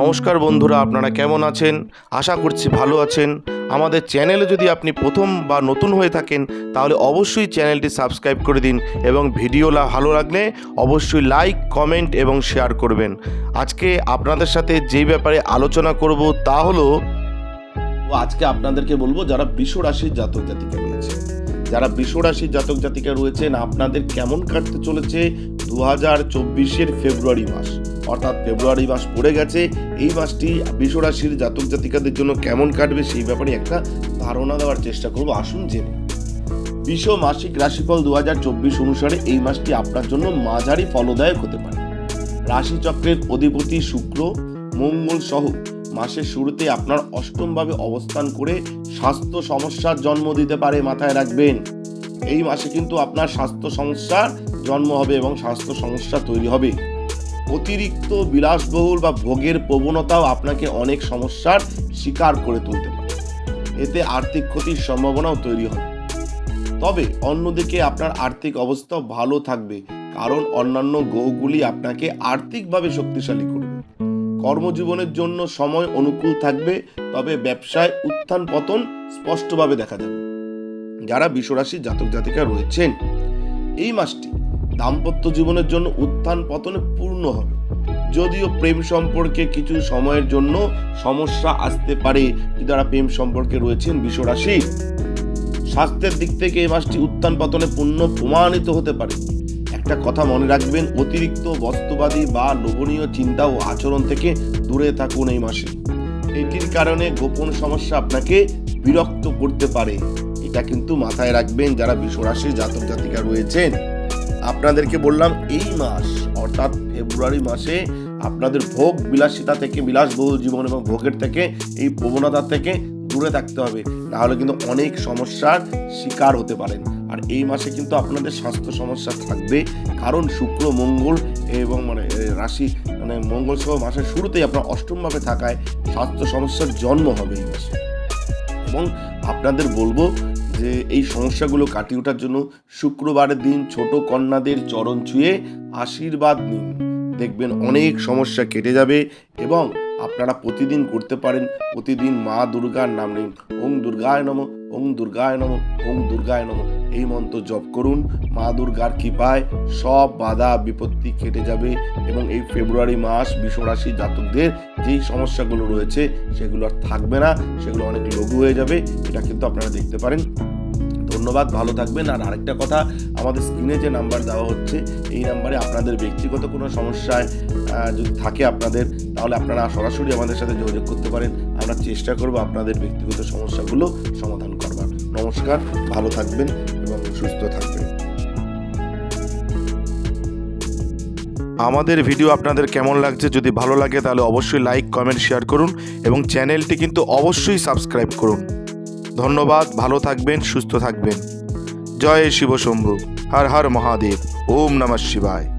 নমস্কার বন্ধুরা, আপনারা কেমন আছেন? আশা করছি ভালো আছেন। আমাদের চ্যানেলে যদি আপনি প্রথম বা নতুন হয়ে থাকেন, তাহলে অবশ্যই চ্যানেলটি সাবস্ক্রাইব করে দিন এবং ভিডিও ভালো লাগলে অবশ্যই লাইক, কমেন্ট এবং শেয়ার করবেন। আজকে আপনাদের সাথে যেই ব্যাপারে আলোচনা করব তা হলো আজকে আপনাদেরকে বলব, যারা বৃষ রাশির জাতক জাতিকা রয়েছে, যারা বৃষ রাশির জাতক জাতিকা রয়েছেন, আপনাদের কেমন কাটতে চলেছে? দু হাজার চব্বিশের ফেব্রুয়ারি মাস। অর্থাৎ ফেব্রুয়ারি মাস পড়ে গেছে, এই মাসটি বৃষ রাশির জাতক জাতিকাদের জন্য কেমন কাটবে সেই ব্যাপারে একটা ধারণা দেওয়ার চেষ্টা করব। আসুন জেনে বিশ্ব মাসিক রাশিফল দু অনুসারে এই মাসটি আপনার জন্য মাঝারি ফলদায়ক হতে পারে। রাশিচক্রের অধিপতি শুক্র, মঙ্গল সহ মাসের শুরুতে আপনার অষ্টমভাবে অবস্থান করে স্বাস্থ্য সমস্যার জন্ম দিতে পারে মাথায় রাখবেন। এই মাসে কিন্তু আপনার স্বাস্থ্য সমস্যার জন্ম হবে এবং স্বাস্থ্য সমস্যা তৈরি হবে। অতিরিক্ত বিলাসবহুল বা ভোগের প্রবণতাও আপনাকে অনেক সমস্যার শিকার করে তুলতে পারে। এতে আর্থিক ক্ষতির সম্ভাবনাও তৈরি হবে। তবে অন্যদিকে আপনার আর্থিক অবস্থা ভালো থাকবে, কারণ অন্যান্য গ্রহগুলি আপনাকে আর্থিকভাবে শক্তিশালী করবে। কর্মজীবনের জন্য সময় অনুকূল থাকবে, তবে ব্যবসায় উত্থান পতন স্পষ্টভাবে দেখা যাবে যারা বিশ্বরাশি জাতক জাতিকা রয়েছেন, এই মাসটি দাম্পত্য জীবনের জন্য উত্থান পতনে পূর্ণ হবে। যদিও প্রেম সম্পর্কে কিছু সময়ের জন্য সমস্যা আসতে পারে যারা প্রেম সম্পর্কে রয়েছেন বিশ্বরাশি? স্বাস্থ্যের দিক থেকে এই মাসটি উত্থান পতনে পূর্ণ প্রমাণিত হতে পারে। একটা কথা মনে রাখবেন, অতিরিক্ত বস্তুবাদী বা লোভনীয় চিন্তা ও আচরণ থেকে দূরে থাকুন এই মাসে। এটির কারণে গোপন সমস্যা আপনাকে বিরক্ত করতে পারে। এটা কিন্তু মাথায় রাখবেন যারা বিশ্বরাশির জাতক জাতিকা রয়েছেন। আপনাদেরকে বললাম এই মাস, অর্থাৎ ফেব্রুয়ারি মাসে আপনাদের ভোগ বিলাসিতা থেকে বিলাসবহুল জীবন এবং ভোগের থেকে, এই প্রবণতা থেকে দূরে থাকতে হবে। নাহলে কিন্তু অনেক সমস্যার শিকার হতে পারেন। আর এই মাসে কিন্তু আপনাদের স্বাস্থ্য সমস্যা থাকবে। কারণ শুক্র, মঙ্গল এবং মানে রাশি মানে মঙ্গল সহ মাসের শুরুতেই আপনার অষ্টমভাবে থাকায় স্বাস্থ্য সমস্যার জন্ম হবে এই মাসে। এবং আপনাদের বলব যে এই সমস্যাগুলো কাটিয়ে ওঠার জন্য শুক্রবারের দিন ছোট কন্যাদের চরণ ছুঁয়ে আশীর্বাদ নিন। দেখবেন অনেক সমস্যা কেটে যাবে এবং আপনারা প্রতিদিন করতে পারেন। প্রতিদিন মা দুর্গার নাম নিন। ওং দুর্গায় নম, ওং দুর্গায় নম, ওং দুর্গায় নম। এই মন্ত্র জপ করুন। মা দুর্গার কৃপায় সব বাধা, বিপত্তি কেটে যাবে এবং এই ফেব্রুয়ারি মাস বিশ্বরাশি জাতকদের যেই সমস্যাগুলো রয়েছে সেগুলো আর থাকবে না। সেগুলো অনেক লঘু হয়ে যাবে। এটা কিন্তু আপনারা দেখতে পারেন। ধন্যবাদ, ভালো থাকবেন। আর আরেকটা কথা, আমাদের স্ক্রিনে যে নাম্বার দেওয়া হচ্ছে, এই নাম্বারে আপনাদের ব্যক্তিগত কোনো সমস্যায় যদি থাকে আপনাদের, তাহলে আপনারা সরাসরি আমাদের সাথে যোগাযোগ করতে পারেন। আমরা চেষ্টা করব আপনাদের ব্যক্তিগত সমস্যাগুলো সমাধান করবার। নমস্কার, ভালো থাকবেন এবং সুস্থ থাকবেন। আমাদের ভিডিও আপনাদের কেমন লাগছে, যদি ভালো লাগে তাহলে অবশ্যই লাইক, কমেন্ট, শেয়ার করুন এবং চ্যানেলটি কিন্তু অবশ্যই সাবস্ক্রাইব করুন। ধন্যবাদ ভালো থাকবেন সুস্থ থাকবেন। জয় শিবশম্ভু হর হর মহাদেব ওম নমঃ শিবায়।